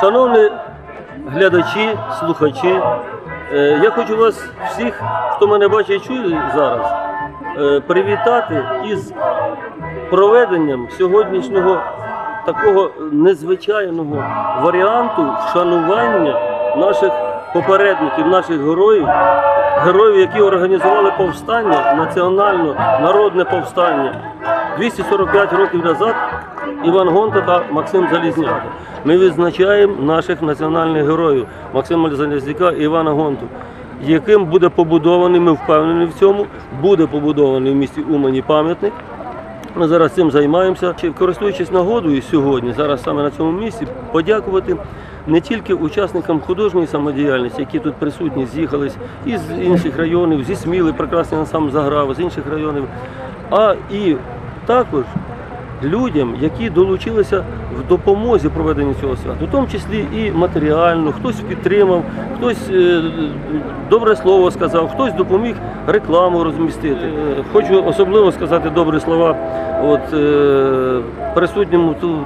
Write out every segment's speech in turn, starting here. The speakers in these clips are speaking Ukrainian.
Шановні глядачі, слухачі, е, я хочу вас всіх, хто мене бачить і чує зараз, е, привітати із проведенням сьогоднішнього такого незвичайного варіанту вшанування наших попередників, наших героїв, героїв, які організували повстання, національно народне повстання 245 років назад. Іван Гонта та Максим Залізняк. Ми відзначаємо наших національних героїв Максима Залізняка і Івана Гонту, яким буде побудований, ми впевнені в цьому, буде побудований в місті Умані пам'ятник. Ми зараз цим займаємося. Чи, Користуючись нагодою сьогодні, зараз саме на цьому місці, подякувати не тільки учасникам художньої самодіяльності, які тут присутні, з'їхались із інших районів, зі Сміли, прекрасний сам заграв, з інших районів, а і також людям, які долучилися в допомозі проведення цього свята, в тому числі і матеріально, хтось підтримав, хтось е, добре слово сказав, хтось допоміг рекламу розмістити. Е, Хочу особливо сказати добрі слова от, е, присутньому тут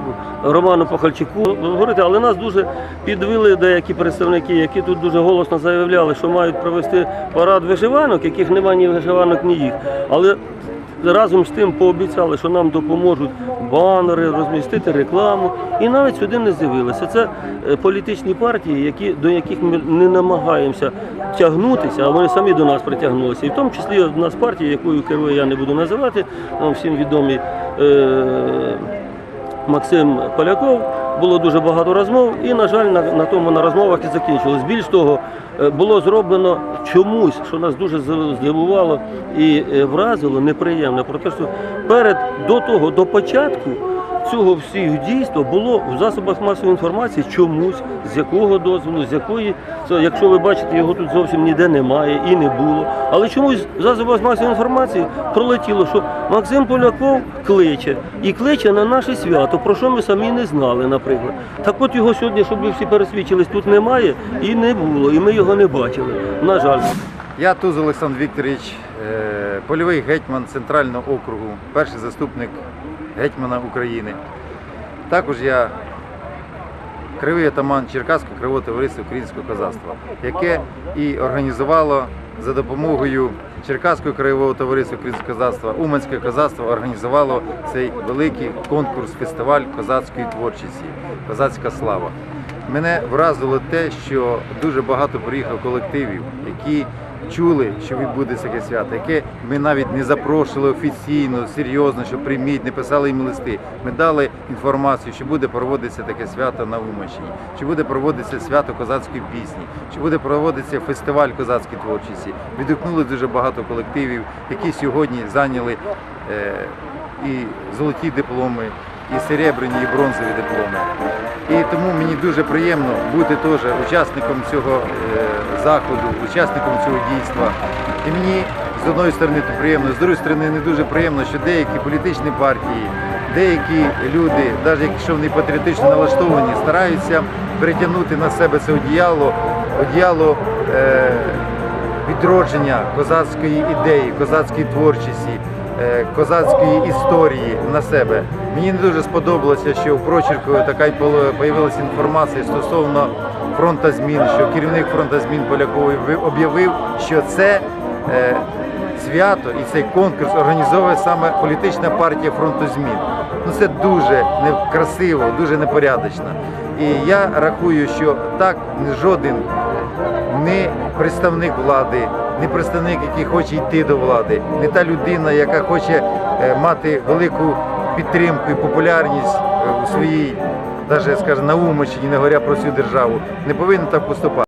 Роману Пахальчику. Говорити, але нас дуже підвели деякі представники, які тут дуже голосно заявляли, що мають провести парад вишиванок, яких немає ні вишиванок, ні їх. Але разом з тим пообіцяли, що нам допоможуть банери, розмістити рекламу. І навіть сюди не з'явилися. Це е, політичні партії, які, до яких ми не намагаємося тягнутися, а вони самі до нас притягнулися. І в тому числі одна з партій, якою керує, я не буду називати, нам всім відомі. Е- Максим Поляков. Було дуже багато розмов, і, на жаль, на, на тому на розмовах і закінчилось. Більш того, е, було зроблено чомусь, що нас дуже здивувало і е, вразило неприємно. Про те, що перед до того, до початку цього всіх дійства було в засобах масової інформації чомусь, з якого дозволу, з якої це, якщо ви бачите, його тут зовсім ніде немає і не було. Але чомусь в засобах масової інформації пролетіло, що Максим Поляков кличе і кличе на наше свято, про що ми самі не знали, наприклад. Так от його сьогодні, щоб ви всі пересвідчились, тут немає і не було, і ми його не бачили. На жаль. Я Туз Олександр Вікторович, е, польовий гетьман Центрального округу, перший заступник гетьмана України. Також я кривий атаман Черкаського кривого товариства українського козацтва, яке і організувало за допомогою Черкаського краєвого товариства українського козацтва, Уманське козацтво організувало цей великий конкурс, фестиваль козацької творчості, козацька слава. Мене вразило те, що дуже багато приїхало колективів, які чули, що відбудеться таке свято, яке ми навіть не запрошували офіційно, серйозно, що прийміть, не писали їм листи. Ми дали інформацію, що буде проводитися таке свято на Уманщині, що буде проводитися свято козацької пісні, що буде проводитися фестиваль козацької творчості. Відгукнули дуже багато колективів, які сьогодні зайняли е, і золоті дипломи, і серебряні, і бронзові дипломи. І тому мені дуже приємно бути теж учасником цього е, заходу, учасником цього дійства. І мені з одної сторони приємно, з другої сторони не дуже приємно, що деякі політичні партії, деякі люди, навіть якщо вони патріотично налаштовані, стараються перетягнути на себе це одіяло, одіяло е, відродження козацької ідеї, козацької творчості, козацької історії на себе. Мені не дуже сподобалося, що в прочерку така появилася інформація стосовно фронта змін, що керівник фронта змін Поляковий ви- об'явив, що це е, свято і цей конкурс організовує саме політична партія фронту змін. Ну це дуже некрасиво, дуже непорядочно. І я рахую, що так жоден не представник влади, не представник, який хоче йти до влади, не та людина, яка хоче е, мати велику підтримку і популярність е, у своїй, навіть скажімо, на Умочині, не говоря про всю державу, не повинен так поступати.